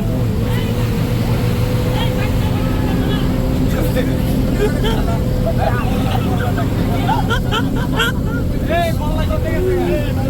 Lan. hey, vallahi götüne getirin.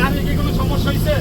গাড়ির কি কোনো সমস্যা হয়েছে